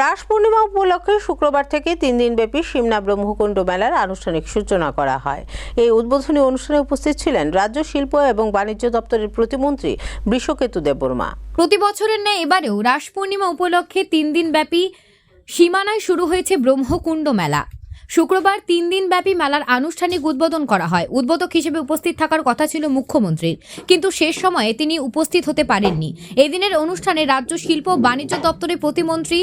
রাস পূর্ণিমা উপলক্ষে শুক্রবার থেকে তিন দিনব্যাপী সিমনা ব্রহ্মকুণ্ড মেলার আনুষ্ঠানিক সূচনা করা হয়। এই উদ্বোধনী অনুষ্ঠানে উপস্থিত ছিলেন রাজ্য শিল্প এবং বাণিজ্য দপ্তরের প্রতিমন্ত্রী বৃষকেতু দেববর্মা। প্রতি বছরের ন্যায় এবারেও রাস পূর্ণিমা উপলক্ষে তিন দিন ব্যাপী সীমানায় শুরু হয়েছে ব্রহ্মকুণ্ড মেলা। শুক্রবার তিন দিন ব্যাপী মেলার আনুষ্ঠানিক উদ্বোধন করা হয়। উদ্বোধক হিসেবে উপস্থিত থাকার কথা ছিল মুখ্যমন্ত্রীর। কিন্তু শেষ সময়ে তিনি উপস্থিত হতে পারেননি। এদিনের অনুষ্ঠানে রাজ্য শিল্প বাণিজ্য দপ্তরের প্রতিমন্ত্রী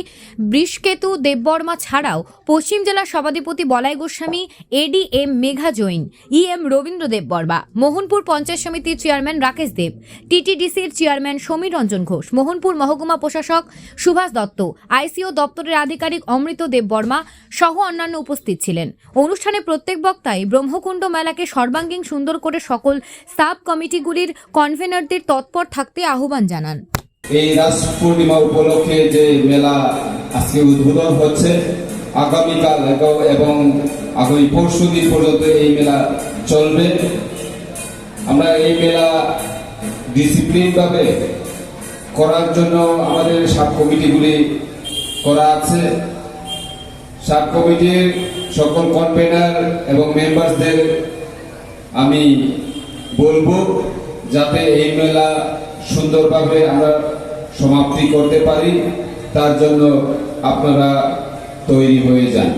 বৃষকেতু দেববর্মা ছাড়াও পশ্চিম জেলার সভাধিপতি Balai Goswami, AD M Megha Jain, E M Rabindra Debbarma, Mohanpur panchayat সমিতির চেয়ারম্যান রাকেশ দেব টিটিডিসির চেয়ারম্যান সমীর রঞ্জন ঘোষ, মোহনপুর মহকুমা প্রশাসক সুভাষ দত্ত, আইসিও দপ্তরের আধিকারিক অমৃত দেববর্মা সহ অন্যান্য উপস্থিত ছিলেন অনুষ্ঠানে প্রত্যেক বক্তাই ব্রহ্মকুণ্ড মেলাকে সর্বাঙ্গীন সুন্দর করে সকল সাব কমিটিগুলির কনভেনারদের তৎপর থাকতে আহ্বান জানান। এই রাস পূর্ণিমা উপলক্ষে যে মেলা আজকে উদ্বোধন হচ্ছে, আগামীকাল এবং- আগামী পরশু দিন পর্যন্ত এই মেলা চলবে। আমরা এই মেলা ডিসিপ্লিন ভাবে করার জন্য আমাদের সাব কমিটিগুলি করা আছে। সাব কমিটির সকল কনভেনার এবং মেম্বারসদের আমি বলব যাতে এই মেলা সুন্দরভাবে আমরা সমাপ্তি করতে পারি, তার জন্য আপনারা তৈরি হয়ে যান।